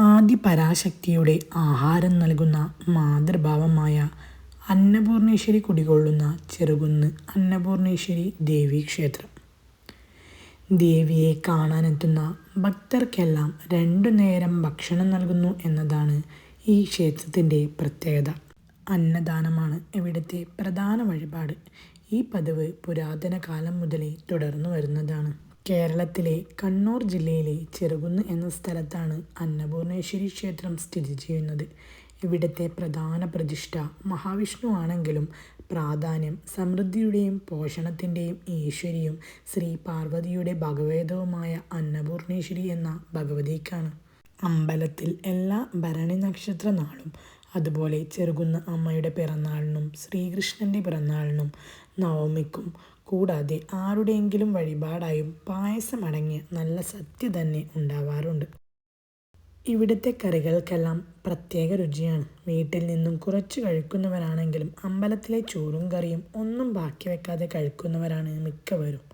ആദി പരാശക്തിയുടെ ആഹാരം നൽകുന്ന മാതൃഭാവമായ അന്നപൂർണേശ്വരി കുടികൊള്ളുന്ന ചെറുകുന്ന് അന്നപൂർണേശ്വരി ദേവീക്ഷേത്രം ദേവിയെ കാണാനെത്തുന്ന ഭക്തർക്കെല്ലാം രണ്ടു നേരം ഭക്ഷണം നൽകുന്നു എന്നതാണ് ഈ ക്ഷേത്രത്തിന്റെ പ്രത്യേകത. അന്നദാനമാണ് ഇവിടുത്തെ പ്രധാന വഴിപാട്. ഈ പതിവ് പുരാതന കാലം മുതലേ തുടർന്നു വരുന്നതാണ്. കേരളത്തിലെ കണ്ണൂർ ജില്ലയിലെ ചെറുകുന്ന് എന്ന സ്ഥലത്താണ് അന്നപൂർണേശ്വരി ക്ഷേത്രം സ്ഥിതി ചെയ്യുന്നത്. ഇവിടുത്തെ പ്രധാന പ്രതിഷ്ഠ മഹാവിഷ്ണു ആണെങ്കിലും പ്രാധാന്യം സമൃദ്ധിയുടെയും പോഷണത്തിന്റെയും ഈശ്വരിയും ശ്രീ പാർവതിയുടെ ഭഗവേദവുമായ അന്നപൂർണേശ്വരി എന്ന ഭഗവതിക്കാണ്. അമ്പലത്തിൽ എല്ലാ ഭരണി നക്ഷത്ര നാളും അതുപോലെ ചെറുകുന്ന അമ്മയുടെ പിറന്നാളിനും ശ്രീകൃഷ്ണന്റെ പിറന്നാളിനും നവമിക്കും. കൂടാതെ ആരുടെയെങ്കിലും വഴിപാടായും പായസമടങ്ങിയ നല്ല സദ്യ തന്നെ ഉണ്ടാവാറുണ്ട്. ഇവിടുത്തെ കറികൾക്കെല്ലാം പ്രത്യേക രുചിയാണ്. വീട്ടിൽ നിന്നും കുറച്ച് കഴിക്കുന്നവരാണെങ്കിലും അമ്പലത്തിലെ ചോറും കറിയും ഒന്നും ബാക്കി വെക്കാതെ കഴിക്കുന്നവരാണ് മിക്കവരും.